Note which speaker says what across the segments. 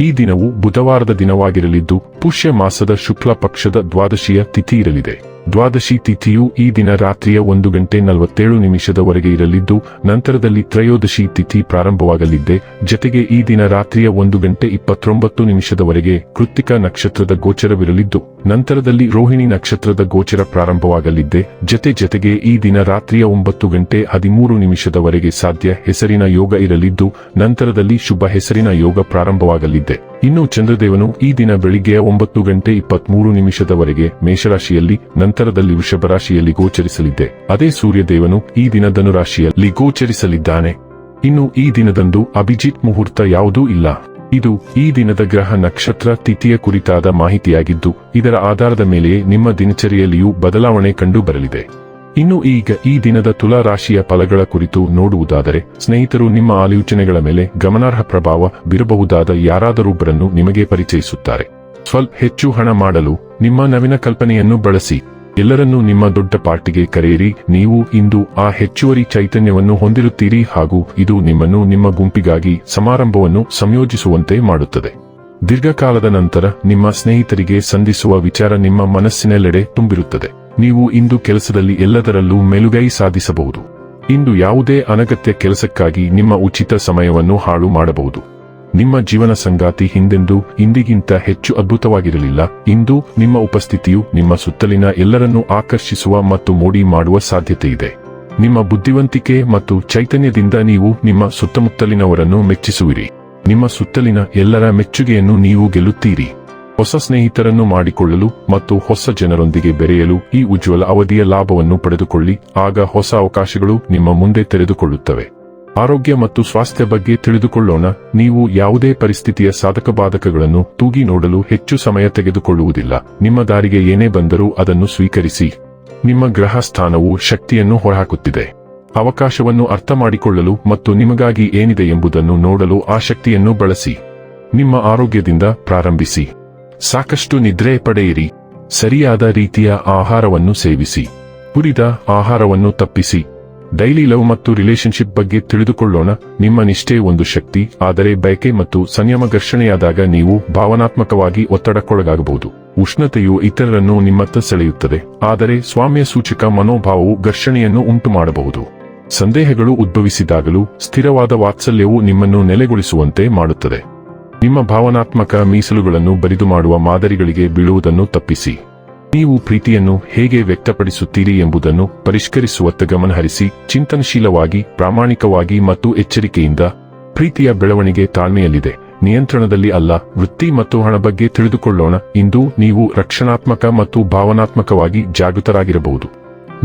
Speaker 1: ಈ ದಿನವು ಬುಧವಾರದ ದಿನವಾಗಿರಲಿದ್ದು ಪುಷ್ಯ ಮಾಸದ ಶುಕ್ಲ ಪಕ್ಷದ ದ್ವಾದಶಿಯ ತಿಥಿ ಇರಲಿದೆ. ದ್ವಾದಶಿ ತಿಥಿಯು ಈ ದಿನ ರಾತ್ರಿಯ ಒಂದು ಗಂಟೆ ನಲವತ್ತೇಳು ನಿಮಿಷದವರೆಗೆ ಇರಲಿದ್ದು, ನಂತರದಲ್ಲಿ ತ್ರಯೋದಶಿ ತಿಥಿ ಪ್ರಾರಂಭವಾಗಲಿದ್ದೆ. ಜತೆಗೆ ಈ ದಿನ ರಾತ್ರಿಯ ಒಂದು ಗಂಟೆ ಇಪ್ಪತ್ತೊಂಬತ್ತು ನಿಮಿಷದವರೆಗೆ ಕೃತಿಕ ನಕ್ಷತ್ರದ ಗೋಚರವಿರಲಿದ್ದು, ನಂತರದಲ್ಲಿ ರೋಹಿಣಿ ನಕ್ಷತ್ರದ ಗೋಚರ ಪ್ರಾರಂಭವಾಗಲಿದ್ದೆ. ಜತೆ ಜತೆಗೆ ಈ ದಿನ ರಾತ್ರಿಯ ಒಂಬತ್ತು ಗಂಟೆ ಹದಿಮೂರು ನಿಮಿಷದವರೆಗೆ ಸಾಧ್ಯ ಹೆಸರಿನ ಯೋಗ ಇರಲಿದ್ದು, ನಂತರದಲ್ಲಿ ಶುಭ ಹೆಸರಿನ ಯೋಗ ಪ್ರಾರಂಭವಾಗಲಿದ್ದೆ. ಇನ್ನು ಚಂದ್ರದೇವನು ಈ ದಿನ ಬೆಳಿಗ್ಗೆಯ ಒಂಬತ್ತು ಗಂಟೆ ಇಪ್ಪತ್ಮೂರು ನಿಮಿಷದವರೆಗೆ ಮೇಷರಾಶಿಯಲ್ಲಿ ನಂತರದಲ್ಲಿ ವೃಷಭ ರಾಶಿಯಲ್ಲಿ ಗೋಚರಿಸಲಿದ್ದೆ. ಅದೇ ಸೂರ್ಯದೇವನು ಈ ದಿನ ಧನುರಾಶಿಯಲ್ಲಿ ಗೋಚರಿಸಲಿದ್ದಾನೆ. ಇನ್ನು ಈ ದಿನದಂದು ಅಭಿಜಿತ್ ಮುಹೂರ್ತ ಯಾವುದೂ ಇಲ್ಲ. ಇದು ಈ ದಿನದ ಗ್ರಹ ನಕ್ಷತ್ರ ತಿಥಿಯ ಕುರಿತಾದ ಮಾಹಿತಿಯಾಗಿದ್ದು, ಇದರ ಆಧಾರದ ಮೇಲೆಯೇ ನಿಮ್ಮ ದಿನಚರಿಯಲ್ಲಿಯೂ ಬದಲಾವಣೆ ಕಂಡು ಬರಲಿದೆ ಇನ್ನು ಈಗ ಈ ದಿನದ ತುಲಾ ರಾಶಿಯ ಫಲಗಳ ಕುರಿತು ನೋಡುವುದಾದರೆ, ಸ್ನೇಹಿತರು ನಿಮ್ಮ ಆಲೋಚನೆಗಳ ಮೇಲೆ ಗಮನಾರ್ಹ ಪ್ರಭಾವ ಬೀರಬಹುದಾದ ಯಾರಾದರೊಬ್ಬರನ್ನು ನಿಮಗೆ ಪರಿಚಯಿಸುತ್ತಾರೆ. ಸ್ವಲ್ಪ ಹೆಚ್ಚು ಹಣ ಮಾಡಲು ನಿಮ್ಮ ನವೀನ ಕಲ್ಪನೆಯನ್ನು ಬಳಸಿ. ಎಲ್ಲರನ್ನೂ ನಿಮ್ಮ ದೊಡ್ಡ ಪಾರ್ಟಿಗೆ ಕರೆಯಿರಿ. ನೀವು ಇಂದು ಆ ಹೆಚ್ಚುವರಿ ಚೈತನ್ಯವನ್ನು ಹೊಂದಿರುತ್ತೀರಿ ಹಾಗೂ ಇದು ನಿಮ್ಮನ್ನು ನಿಮ್ಮ ಗುಂಪಿಗಾಗಿ ಸಮಾರಂಭವನ್ನು ಸಂಯೋಜಿಸುವಂತೆ ಮಾಡುತ್ತದೆ. ದೀರ್ಘಕಾಲದ ನಂತರ ನಿಮ್ಮ ಸ್ನೇಹಿತರಿಗೆ ಸಂಧಿಸುವ ವಿಚಾರ ನಿಮ್ಮ ಮನಸ್ಸಿನೆಲ್ಲೆಡೆ ತುಂಬಿರುತ್ತದೆ. ನೀವು ಇಂದು ಕೆಲಸದಲ್ಲಿ ಎಲ್ಲದರಲ್ಲೂ ಮೇಲುಗೈ ಸಾಧಿಸಬಹುದು. ಇಂದು ಯಾವುದೇ ಅನಗತ್ಯ ಕೆಲಸಕ್ಕಾಗಿ ನಿಮ್ಮ ಉಚಿತ ಸಮಯವನ್ನು ಹಾಳು ಮಾಡಬಹುದು. ನಿಮ್ಮ ಜೀವನ ಸಂಗಾತಿ ಹಿಂದೆಂದೂ ಇಂದಿಗಿಂತ ಹೆಚ್ಚು ಅದ್ಭುತವಾಗಿರಲಿಲ್ಲ. ಇಂದು ನಿಮ್ಮ ಉಪಸ್ಥಿತಿಯು ನಿಮ್ಮ ಸುತ್ತಲಿನ ಎಲ್ಲರನ್ನೂ ಆಕರ್ಷಿಸುವ ಮತ್ತು ಮೋಡಿ ಮಾಡುವ ಸಾಧ್ಯತೆ ಇದೆ ನಿಮ್ಮ ಬುದ್ಧಿವಂತಿಕೆ ಮತ್ತು ಚೈತನ್ಯದಿಂದ ನೀವು ನಿಮ್ಮ ಸುತ್ತಮುತ್ತಲಿನವರನ್ನು ಮೆಚ್ಚಿಸುವಿರಿ. ನಿಮ್ಮ ಸುತ್ತಲಿನ ಎಲ್ಲರ ಮೆಚ್ಚುಗೆಯನ್ನು ನೀವು ಗೆಲ್ಲುತ್ತೀರಿ. ಹೊಸ ಸ್ನೇಹಿತರನ್ನು ಮಾಡಿಕೊಳ್ಳಲು ಮತ್ತು ಹೊಸ ಜನರೊಂದಿಗೆ ಬೆರೆಯಲು ಈ ಉಜ್ವಲ ಅವಧಿಯ ಲಾಭವನ್ನು ಪಡೆದುಕೊಳ್ಳಿ. ಆಗ ಹೊಸ ಅವಕಾಶಗಳು ನಿಮ್ಮ ಮುಂದೆ ತೆರೆದುಕೊಳ್ಳುತ್ತವೆ. ಆರೋಗ್ಯ ಮತ್ತು ಸ್ವಾಸ್ಥ್ಯ ಬಗ್ಗೆ ತಿಳಿದುಕೊಳ್ಳೋಣ. ನೀವು ಯಾವುದೇ ಪರಿಸ್ಥಿತಿಯ ಸಾಧಕ ಬಾಧಕಗಳನ್ನು ತೂಗಿ ನೋಡಲು ಹೆಚ್ಚು ಸಮಯ ತೆಗೆದುಕೊಳ್ಳುವುದಿಲ್ಲ. ನಿಮ್ಮ ದಾರಿಗೆ ಏನೇ ಬಂದರೂ ಅದನ್ನು ಸ್ವೀಕರಿಸಿ. ನಿಮ್ಮ ಗ್ರಹ ಸ್ಥಾನವು ಶಕ್ತಿಯನ್ನು ಹೊರಹಾಕುತ್ತಿದೆ. ಅವಕಾಶವನ್ನು ಅರ್ಥ ಮಾಡಿಕೊಳ್ಳಲು ಮತ್ತು ನಿಮಗಾಗಿ ಏನಿದೆ ಎಂಬುದನ್ನು ನೋಡಲು ಆ ಶಕ್ತಿಯನ್ನು ಬಳಸಿ. ನಿಮ್ಮ ಆರೋಗ್ಯದಿಂದ ಪ್ರಾರಂಭಿಸಿ. ಸಾಕಷ್ಟು ನಿದ್ರೆ ಪಡೆಯಿರಿ. ಸರಿಯಾದ ರೀತಿಯ ಆಹಾರವನ್ನು ಸೇವಿಸಿ. ಹುರಿದ ಆಹಾರವನ್ನು ತಪ್ಪಿಸಿ. ಡೈಲಿ ಲವ್ ಮತ್ತು ರಿಲೇಶನ್ಶಿಪ್ ಬಗ್ಗೆ ತಿಳಿದುಕೊಳ್ಳೋಣ. ನಿಮ್ಮ ನಿಷ್ಠೆ ಒಂದು ಶಕ್ತಿ, ಆದರೆ ಬಯಕೆ ಮತ್ತು ಸಂಯಮ ಘರ್ಷಣೆಯಾದಾಗ ನೀವು ಭಾವನಾತ್ಮಕವಾಗಿ ಒತ್ತಡಕ್ಕೊಳಗಾಗಬಹುದು. ಉಷ್ಣತೆಯು ಇತರರನ್ನು ನಿಮ್ಮತ್ತ ಸೆಳೆಯುತ್ತದೆ, ಆದರೆ ಸ್ವಾಮ್ಯ ಸೂಚಕ ಮನೋಭಾವವು ಘರ್ಷಣೆಯನ್ನು ಉಂಟು ಮಾಡಬಹುದು ಸಂದೇಹಗಳು ಉದ್ಭವಿಸಿದಾಗಲೂ ಸ್ಥಿರವಾದ ವಾತ್ಸಲ್ಯವು ನಿಮ್ಮನ್ನು ನೆಲೆಗೊಳಿಸುವಂತೆ ಮಾಡುತ್ತದೆ. ನಿಮ್ಮ ಭಾವನಾತ್ಮಕ ಮೀಸಲುಗಳನ್ನು ಬರಿದು ಮಾಡುವ ಮಾದರಿಗಳಿಗೆ ಬೀಳುವುದನ್ನು ತಪ್ಪಿಸಿ. ನೀವು ಪ್ರೀತಿಯನ್ನು ಹೇಗೆ ವ್ಯಕ್ತಪಡಿಸುತ್ತೀರಿ ಎಂಬುದನ್ನು ಪರಿಷ್ಕರಿಸುವತ್ತ ಗಮನಹರಿಸಿ ಚಿಂತನಶೀಲವಾಗಿ, ಪ್ರಾಮಾಣಿಕವಾಗಿ ಮತ್ತು ಎಚ್ಚರಿಕೆಯಿಂದ ಪ್ರೀತಿಯ ಬೆಳವಣಿಗೆ ತಾಳ್ಮೆಯಲ್ಲಿದೆ. ನಿಯಂತ್ರಣದಲ್ಲಿ ಅಲ್ಲ, ವೃತ್ತಿ ಮತ್ತು ಹಣ ಬಗ್ಗೆ ತಿಳಿದುಕೊಳ್ಳೋಣ. ಇಂದು ನೀವು ರಕ್ಷಣಾತ್ಮಕ ಮತ್ತು ಭಾವನಾತ್ಮಕವಾಗಿ ಜಾಗೃತರಾಗಿರಬಹುದು.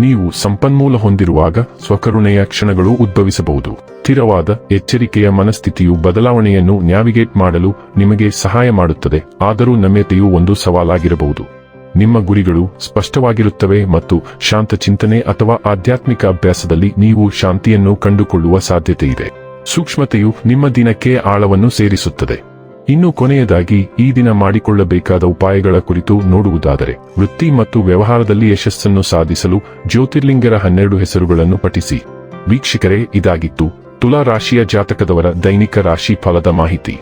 Speaker 1: ನೀವು ಸಂಪನ್ಮೂಲ ಹೊಂದಿರುವಾಗ ಸ್ವಕರುಣೆಯ ಕ್ಷಣಗಳು ಉದ್ಭವಿಸಬಹುದು. ಸ್ಥಿರವಾದ, ಎಚ್ಚರಿಕೆಯ ಮನಸ್ಥಿತಿಯು ಬದಲಾವಣೆಯನ್ನು ನ್ಯಾವಿಗೇಟ್ ಮಾಡಲು ನಿಮಗೆ ಸಹಾಯ ಮಾಡುತ್ತದೆ. ಆದರೂ ನಮ್ಯತೆಯು ಒಂದು ಸವಾಲಾಗಿರಬಹುದು. ನಿಮ್ಮ ಗುರಿಗಳು ಸ್ಪಷ್ಟವಾಗಿರುತ್ತವೆ ಮತ್ತು ಶಾಂತ ಚಿಂತನೆ ಅಥವಾ ಆಧ್ಯಾತ್ಮಿಕ ಅಭ್ಯಾಸದಲ್ಲಿ ನೀವು ಶಾಂತಿಯನ್ನು ಕಂಡುಕೊಳ್ಳುವ ಸಾಧ್ಯತೆ ಇದೆ ಸೂಕ್ಷ್ಮತೆಯು ನಿಮ್ಮ ದಿನಕ್ಕೆ ಆಳವನ್ನು ಸೇರಿಸುತ್ತದೆ. ಇನ್ನು ಕೊನೆಯದಾಗಿ, ಈ ದಿನ ಮಾಡಿಕೊಳ್ಳಬೇಕಾದ ಉಪಾಯಗಳ ಕುರಿತು ನೋಡುವುದಾದರೆ, ವೃತ್ತಿ ಮತ್ತು ವ್ಯವಹಾರದಲ್ಲಿ ಯಶಸ್ಸನ್ನು ಸಾಧಿಸಲು ಜ್ಯೋತಿರ್ಲಿಂಗರ ಹನ್ನೆರಡು ಹೆಸರುಗಳನ್ನು ಪಠಿಸಿ. ವೀಕ್ಷಕರೇ, ಇದಾಗಿತ್ತು ತುಲಾ ರಾಶಿಯ ಜಾತಕದವರ ದೈನಿಕ ರಾಶಿ ಫಲದ ಮಾಹಿತಿ.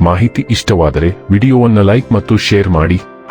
Speaker 1: ಮಾಹಿತಿ ಇಷ್ಟವಾದರೆ ವಿಡಿಯೋವನ್ನು ಲೈಕ್ ಮತ್ತು ಶೇರ್ ಮಾಡಿ.